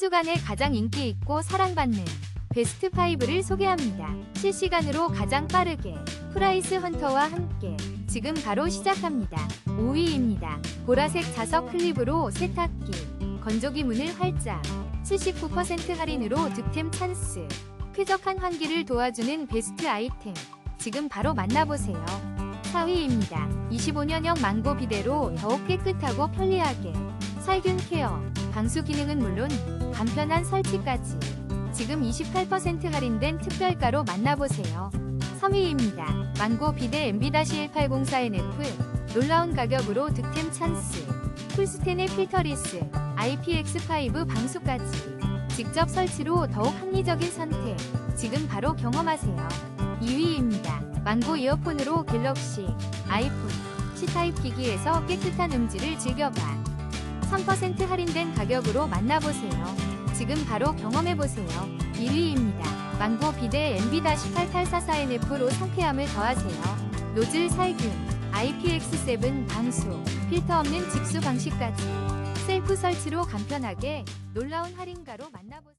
주간에 가장 인기 있고 사랑받는 베스트 5를 소개합니다. 실시간으로 가장 빠르게 프라이스 헌터와 함께 지금 바로 시작합니다. 5위입니다. 보라색 자석 클립으로 세탁기, 건조기 문을 활짝, 79% 할인으로 득템 찬스, 쾌적한 환기를 도와주는 베스트 아이템, 지금 바로 만나보세요. 4위입니다. 25년형 망고 비데로 더욱 깨끗하고 편리하게 살균 케어, 방수 기능은 물론 간편한 설치까지 지금 28% 할인된 특별가로 만나보세요. 3위입니다. 망고 비데 MB-1804NF 놀라운 가격으로 득템 찬스 풀스텐의 필터리스 IPX5 방수까지 직접 설치로 더욱 합리적인 선택 지금 바로 경험하세요. 2위입니다. 망고 이어폰으로 갤럭시, 아이폰, C타입 기기에서 깨끗한 음질을 즐겨봐. 3% 할인된 가격으로 만나보세요. 지금 바로 경험해보세요. 1위입니다. 망고 비데 MB-8844NF로 상쾌함을 더하세요. 노즐 살균, IPX7 방수, 필터 없는 직수 방식까지 셀프 설치로 간편하게 놀라운 할인가로 만나보세요.